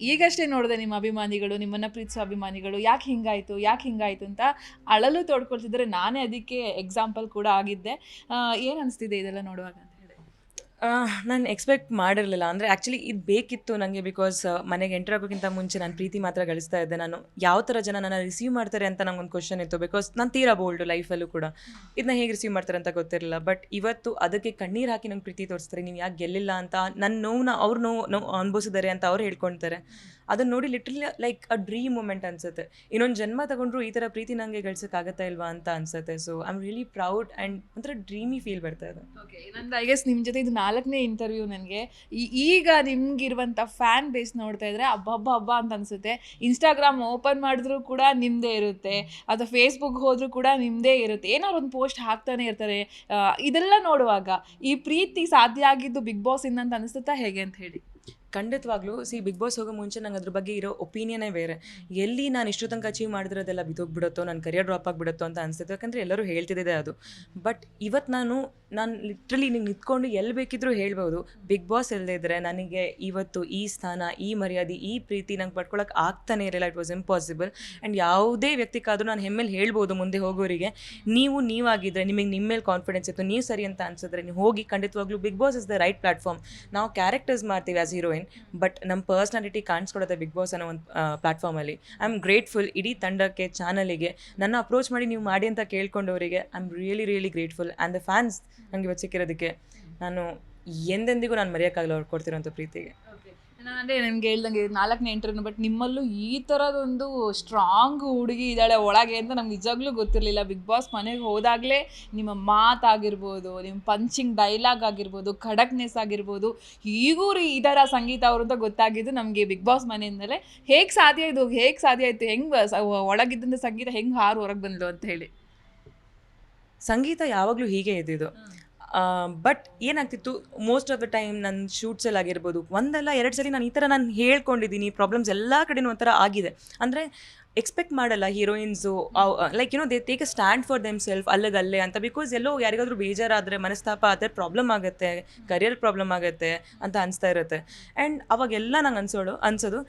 ಈಗಷ್ಟೇ ನೋಡಿದೆ ನಿಮ್ಮ ಅಭಿಮಾನಿಗಳು, ನಿಮ್ಮನ್ನ ಪ್ರೀತಿಸೋ ಅಭಿಮಾನಿಗಳು, ಯಾಕೆ ಹಿಂಗಾಯ್ತು ಯಾಕೆ ಹಿಂಗಾಯ್ತು ಅಂತ ಅಳಲು ತೋಡ್ಕೊಳ್ತಿದ್ರೆ ನಾನೇ ಅದಕ್ಕೆ ಎಕ್ಸಾಂಪಲ್ ಕೂಡ ಆಗಿದ್ದೆ. ಏನು ಅನಿಸ್ತಿದೆ ಇದೆಲ್ಲ ನೋಡುವಾಗ ನಾನು ಎಕ್ಸ್ಪೆಕ್ಟ್ ಮಾಡಿರಲಿಲ್ಲ. ಅಂದರೆ ಆ್ಯಕ್ಚುಲಿ ಇದು ಬೇಕಿತ್ತು ನನಗೆ ಬಿಕಾಸ್ ಮನೆಗೆ ಎಂಟರ್ ಆಗೋಕ್ಕಿಂತ ಮುಂಚೆ ನಾನು ಪ್ರೀತಿ ಮಾತ್ರ ಗಳಿಸ್ತಾ ಇದ್ದೆ. ನಾನು ಯಾವ ಥರ ಜನ ನನ್ನ ರಿಸೀವ್ ಮಾಡ್ತಾರೆ ಅಂತ ನಂಗೊಂದು ಕ್ವಶನ್ ಇತ್ತು. ಬಿಕಾಸ್ ನಾನು ತೀರಾ ಬೋಲ್ಡು ಲೈಫಲ್ಲೂ ಕೂಡ. ಇದನ್ನ ಹೇಗೆ ರಿಸೀವ್ ಮಾಡ್ತಾರೆ ಅಂತ ಗೊತ್ತಿರಲಿಲ್ಲ. ಬಟ್ ಇವತ್ತು ಅದಕ್ಕೆ ಕಣ್ಣೀರು ಹಾಕಿ ನಂಗೆ ಪ್ರೀತಿ ತೋರಿಸ್ತಾರೆ. ನೀವು ಯಾಕೆ ಗೆಲ್ಲಿಲ್ಲ ಅಂತ ನನ್ನ ನೋವನ್ನ ಅವ್ರು ನೋವು ನೋವು ಅನುಭವಿಸಿದ್ದಾರೆ ಅಂತ ಅವ್ರು ಹೇಳ್ಕೊಳ್ತಾರೆ ಅದನ್ನ ನೋಡಿ literally like a dream moment ಅನ್ಸುತ್ತೆ. ಇನ್ನೊಂದು ಜನ್ಮ ತಗೊಂಡ್ರು ಈ ಥರ ಪ್ರೀತಿ ನನಗೆ ಗಳಿಸೋಕ್ಕಾಗತ್ತಾ ಇಲ್ವಾ ಅಂತ ಅನ್ಸುತ್ತೆ. So I am really proud and ಒಂಥರ ಡ್ರೀಮಿ ಫೀಲ್ ಬರ್ತಾ ಇದೆ. ಐ ಗೆಸ್ ನಿಮ್ಮ ಜೊತೆ ಇದು ನಾಲ್ಕನೇ ಇಂಟರ್ವ್ಯೂ ನನಗೆ. ಈಗ ನಿಮ್ಗಿರುವಂಥ ಫ್ಯಾನ್ ಬೇಸ್ ನೋಡ್ತಾ ಇದ್ರೆ ಹಬ್ಬ ಹಬ್ಬ ಅಂತ ಅನಿಸುತ್ತೆ. ಇನ್ಸ್ಟಾಗ್ರಾಮ್ ಓಪನ್ ಮಾಡಿದ್ರೂ ಕೂಡ ನಿಮ್ಮದೇ ಇರುತ್ತೆ. ಅಥವಾ ಫೇಸ್ಬುಕ್ ಹೋದರೂ ಕೂಡ ನಿಮ್ಮದೇ ಇರುತ್ತೆ. ಏನಾದ್ರು ಒಂದು ಪೋಸ್ಟ್ ಹಾಕ್ತಾನೆ ಇರ್ತಾರೆ. ಇದೆಲ್ಲ ನೋಡುವಾಗ ಈ ಪ್ರೀತಿ ಸಾಧ್ಯ ಆಗಿದ್ದು ಬಿಗ್ ಬಾಸ್ ಇಂದ ಅಂತ ಅನಿಸುತ್ತಾ ಹೇಗೆ ಅಂತ ಹೇಳಿ? ಖಂಡಿತವಾಗ್ಲೂ ಸಿ ಬಿಗ್ ಬಾಸ್ ಹೋಗೋ ಮುಂಚೆ ನಂಗೆ ಅದ್ರ ಬಗ್ಗೆ ಇರೋ ಒಪಿನಿಯನೇ ಬೇರೆ. ಎಲ್ಲಿ ನಾನು ಇಷ್ಟು ತನಕ ಅಚೀವ್ ಮಾಡಿದ್ರದೆಲ್ಲ ಬಿದ್ದೋಗ್ಬಿಡುತ್ತೋ ನನ್ನ ಕರಿಯರ್ ಡ್ರಾಪ್ ಆಗಿಬಿಡುತ್ತೋ ಅಂತ ಅನಿಸುತ್ತೆ. ಯಾಕಂದರೆ ಎಲ್ಲರೂ ಹೇಳ್ತಿದ್ದೆ ಅದು. ಬಟ್ ಇವತ್ತು ನಾನು ನಾನು ಲಿಟ್ರಲಿ ನಿಂಗೆ ನಿಂತ್ಕೊಂಡು ಎಲ್ಲಿ ಬೇಕಿದ್ರೂ ಹೇಳ್ಬೋದು. ಬಿಗ್ ಬಾಸ್ ಇಲ್ಲದೇ ಇದ್ದರೆ ನನಗೆ ಇವತ್ತು ಈ ಸ್ಥಾನ, ಈ ಮರ್ಯಾದೆ, ಈ ಪ್ರೀತಿ ನಂಗೆ ಪಡ್ಕೊಳಕ್ಕೆ ಆಗ್ತಾನೆ ಇರಲಿಲ್ಲ. ಇಟ್ ವಾಸ್ ಇಂಪಾಸಿಬಲ್ ಆ್ಯಂಡ್ ಯಾವುದೇ ವ್ಯಕ್ತಿಗಾದರೂ ನಾನು ಹೆಮ್ಮೆಲ್ಲಿ ಹೇಳ್ಬೋದು ಮುಂದೆ ಹೋಗೋರಿಗೆ. ನೀವು ನೀವಾಗಿದ್ದರೆ ನಿಮಗೆ ನಿಮ್ಮ ಮೇಲೆ ಕಾನ್ಫಿಡೆನ್ಸ್ ಇತ್ತು, ನೀವು ಸರಿ ಅಂತ ಅನ್ಸಿದ್ರೆ ನೀವು ಹೋಗಿ ಖಂಡಿತವಾಗ್ಲೂ Bigg Boss is the right platform ನಾವು ಕ್ಯಾರೆಕ್ಟರ್ಸ್ ಮಾಡ್ತೀವಿ ಆಸ್ ಹೀರೋಯಿನ್ ಬಟ್ ನಮ್ಮ ಪರ್ಸ್ನಾಲಿಟಿ ಕಾಣಿಸ್ಕೊಡುತ್ತೆ ಬಿಗ್ ಬಾಸ್ ಅನ್ನೋ ಒಂದು ಪ್ಲಾಟ್ಫಾರ್ಮಲ್ಲಿ ಐ ಆಮ್ ಗ್ರೇಟ್ಫುಲ್ ಇಡೀ ತಂಡಕ್ಕೆ ಚಾನಲಿಗೆ ನನ್ನ ಅಪ್ರೋಚ್ ಮಾಡಿ ನೀವು ಮಾಡಿ ಅಂತ ಕೇಳ್ಕೊಂಡವರಿಗೆ I am really really grateful and the fans ನನಗೆ ಇವತ್ತು ಸಿಕ್ಕಿರೋದಕ್ಕೆ ನಾನು ಎಂದೆಂದಿಗೂ ನಾನು ಮರೆಯೋಕ್ಕಾಗಲ್ಲ ಅವ್ರು ಕೊಡ್ತಿರೋಂಥ ಪ್ರೀತಿಗೆ. ನಾನು ಅದೇ ನಿಮ್ಗೆ ಹೇಳ್ದಂಗೆ ನಾಲ್ಕನೇ ಇಂಟರ್ವ್ಯೂ ಬಟ್ ನಿಮ್ಮಲ್ಲೂ ಈ ಥರದೊಂದು ಸ್ಟ್ರಾಂಗ್ ಹುಡುಗಿ ಇದ್ದಾಳೆ ಒಳಗೆ ಅಂತ ನಮ್ಗೆ ನಿಜಾಗ್ಲೂ ಗೊತ್ತಿರಲಿಲ್ಲ. ಬಿಗ್ ಬಾಸ್ ಮನೆಗೆ ಹೋದಾಗಲೇ ನಿಮ್ಮ ಮಾತಾಗಿರ್ಬೋದು ನಿಮ್ಮ ಪಂಚಿಂಗ್ ಡೈಲಾಗ್ ಆಗಿರ್ಬೋದು ಖಡಕ್ನೆಸ್ ಆಗಿರ್ಬೋದು ಈಗೂ ರೀ ಇದರ ಸಂಗೀತ ಅವರು ಅಂತ ಗೊತ್ತಾಗಿದ್ದು ನಮಗೆ ಬಿಗ್ ಬಾಸ್ ಮನೆಯಿಂದಲೇ ಹೇಗೆ ಸಾಧ್ಯ ಇದು ಹೇಗೆ ಸಾಧ್ಯ ಆಯಿತು ಹೆಂಗೆ ಒಳಗಿದ್ದಂಥ ಸಂಗೀತ ಹೆಂಗೆ ಹಾರು ಹೊರಗೆ ಬಂದ್ಲು ಅಂತ ಹೇಳಿ. ಸಂಗೀತ ಯಾವಾಗಲೂ ಹೀಗೆ ಇದ್ದಿದ್ದು. ಬಟ್ ಏನಾಗ್ತಿತ್ತು? ಮೋಸ್ಟ್ ಆಫ್ ದ ಟೈಮ್ ನನ್ನ ಶೂಟ್ಸಲ್ಲಿ ಆಗಿರ್ಬೋದು. ಒಂದಲ್ಲ ಎರಡು ಸಲ ನಾನು ಈ ಥರ ನಾನು ಹೇಳ್ಕೊಂಡಿದ್ದೀನಿ ಪ್ರಾಬ್ಲಮ್ಸ್ ಎಲ್ಲ ಕಡೆನೂ ಒಂಥರ ಆಗಿದೆ. ಅಂದರೆ ಎಕ್ಸ್ಪೆಕ್ಟ್ ಮಾಡಲ್ಲ ಹೀರೋಯಿನ್ಸು ಲೈಕ್ ಏನೋ they take a stand for themself ಅಲ್ಲಗಲ್ಲೇ ಅಂತ. ಬಿಕಾಸ್ ಎಲ್ಲೋ ಯಾರಿಗಾದ್ರೂ ಬೇಜಾರಾದರೆ, ಮನಸ್ತಾಪ ಆದರೆ ಪ್ರಾಬ್ಲಮ್ ಆಗುತ್ತೆ ಕರಿಯರ್ ಪ್ರಾಬ್ಲಮ್ ಆಗುತ್ತೆ ಅಂತ ಅನಿಸ್ತಾ ಇರುತ್ತೆ. ಆ್ಯಂಡ್ ಅವಾಗೆಲ್ಲ ನಂಗೆ ಅನ್ಸೋಳು ಅನ್ಸೋದು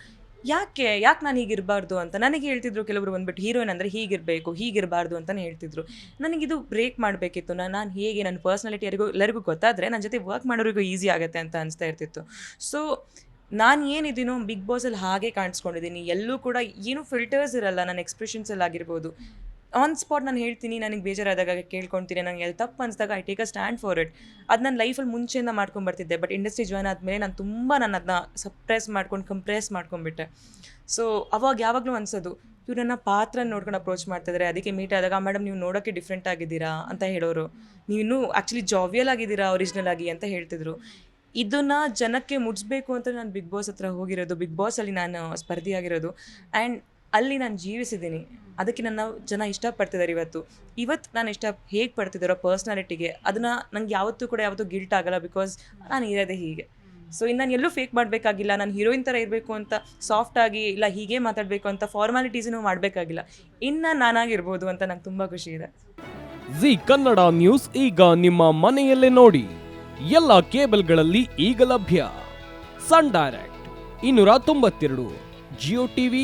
ಯಾಕೆ ಯಾಕೆ ನಾನು ಹೀಗಿರಬಾರ್ದು ಅಂತ? ನನಗೆ ಹೇಳ್ತಿದ್ರು ಕೆಲವರು ಬಂದ್ಬಿಟ್ಟು, ಹೀರೋಯಿನ್ ಅಂದರೆ ಹೀಗಿರಬೇಕು, ಹೀಗಿರಬಾರ್ದು ಅಂತಲೇ ಹೇಳ್ತಿದ್ರು. ನನಗಿದು ಬ್ರೇಕ್ ಮಾಡಬೇಕಿತ್ತು. ನಾನು ಹೇಗೆ ನನ್ನ ಪರ್ಸ್ನಾಲಿಟಿ ಯಾರಿಗೂ, ಎಲ್ಲರಿಗೂ ಗೊತ್ತಾದರೆ ನನ್ನ ಜೊತೆ ವರ್ಕ್ ಮಾಡೋರಿಗೂ ಈಸಿ ಆಗುತ್ತೆ ಅಂತ ಅನಿಸ್ತಾ ಇರ್ತಿತ್ತು. ಸೊ ನಾನು ಏನಿದ್ದೀನೋ ಬಿಗ್ ಬಾಸಲ್ಲಿ ಹಾಗೆ ಕಾಣಿಸ್ಕೊಂಡಿದ್ದೀನಿ ಎಲ್ಲೂ ಕೂಡ ಏನೂ ಫಿಲ್ಟರ್ಸ್ ಇರಲ್ಲ. ನನ್ನ ಎಕ್ಸ್ಪ್ರೆಷನ್ಸಲ್ಲಿ ಆಗಿರ್ಬೋದು. ಆನ್ ಸ್ಪಾಟ್ ನಾನು ಹೇಳ್ತೀನಿ, ನನಗೆ ಬೇಜಾರಾದಾಗ ಕೇಳ್ಕೊಳ್ತೀನಿ ನನಗೆ ಎಲ್ಲಿ ತಪ್ಪು ಅನಿಸಿದಾಗ I take a stand for it ಅದು ನನ್ನ ಲೈಫಲ್ಲಿ ಮುಂಚೆಯಿಂದ ಮಾಡ್ಕೊಂಡು ಬರ್ತಿದ್ದೆ ಬಟ್ ಇಂಡಸ್ಟ್ರಿ ಜಾಯ್ನ್ ಆದಮೇಲೆ ನಾನು ತುಂಬ ನಾನು ಅದನ್ನ ಸಪ್ರೆಸ್ ಮಾಡ್ಕೊಂಡು ಕಂಪ್ರೆಸ್ ಮಾಡ್ಕೊಂಡ್ಬಿಟ್ಟೆ. ಸೊ ಅವಾಗ ಯಾವಾಗಲೂ ಅನ್ಸೋದು, ಇವ್ರು ನನ್ನ ಪಾತ್ರ ನೋಡ್ಕೊಂಡು ಅಪ್ರೋಚ್ ಮಾಡ್ತಿದ್ದಾರೆ ಅದಕ್ಕೆ ಮೀಟ್ ಆದಾಗ ಮೇಡಮ್ ನೀವು ನೋಡೋಕ್ಕೆ ಡಿಫ್ರೆಂಟ್ ಆಗಿದ್ದೀರಾ? ಅಂತ ಹೇಳೋರು. ನೀವು ಇನ್ನೂ ಆ್ಯಕ್ಚುಲಿ ಜಾವಿಯಲ್ ಆಗಿದ್ದೀರಾ ಒರಿಜಿನಲ್ ಆಗಿ? ಅಂತ ಹೇಳ್ತಿದ್ರು. ಇದನ್ನ ಜನಕ್ಕೆ ಮುಟ್ಸ್ಬೇಕು ಅಂತ ನಾನು ಬಿಗ್ ಬಾಸ್ ಹತ್ರ ಹೋಗಿರೋದು, ಬಿಗ್ ಬಾಸಲ್ಲಿ ನಾನು ಸ್ಪರ್ಧಿಯಾಗಿರೋದು. ಆ್ಯಂಡ್ ಅಲ್ಲಿ ನಾನು ಜೀವಿಸಿದ್ದೀನಿ. ಅದಕ್ಕೆ ನನ್ನ ಜನ ಇಷ್ಟಪಡ್ತಿದ್ದಾರೆ ಇವತ್ತು. ಇವತ್ತು ನಾನು ಇಷ್ಟ ಹೇಗೆ ಪಡ್ತಿದ್ದಾರೋ ಪರ್ಸ್ನಾಲಿಟಿಗೆ, ಅದನ್ನು ನಂಗೆ ಯಾವತ್ತೂ ಕೂಡ ಯಾವತ್ತೂ ಗಿಲ್ಟ್ ಆಗಲ್ಲ ಬಿಕಾಸ್ ನಾನು ಇರೋದೇ ಹೀಗೆ. ಸೊ ಇನ್ನು ನಾನು ಎಲ್ಲೂ ಫೇಕ್ ಮಾಡಬೇಕಾಗಿಲ್ಲ, ನಾನು ಹೀರೋಯಿನ್ ಥರ ಇರಬೇಕು ಅಂತ ಸಾಫ್ಟಾಗಿ ಇಲ್ಲ ಹೀಗೆ ಮಾತಾಡಬೇಕು ಅಂತ ಫಾರ್ಮಾಲಿಟೀಸನ್ನು ಮಾಡಬೇಕಾಗಿಲ್ಲ. ಇನ್ನು ನಾನಾಗಿರ್ಬೋದು ಅಂತ ನಂಗೆ ತುಂಬ ಖುಷಿ ಇದೆ. ಜಿ ಕನ್ನಡ ನ್ಯೂಸ್ ಈಗ ನಿಮ್ಮ ಮನೆಯಲ್ಲೇ ನೋಡಿ. ಎಲ್ಲ ಕೇಬಲ್ಗಳಲ್ಲಿ ಈಗ ಲಭ್ಯ. ಸನ್ ಡೈರೆಕ್ಟ್, ಇನ್ನೂರ ತೊಂಬತ್ತೆರಡು, ಜಿಯೋ ಟಿವಿ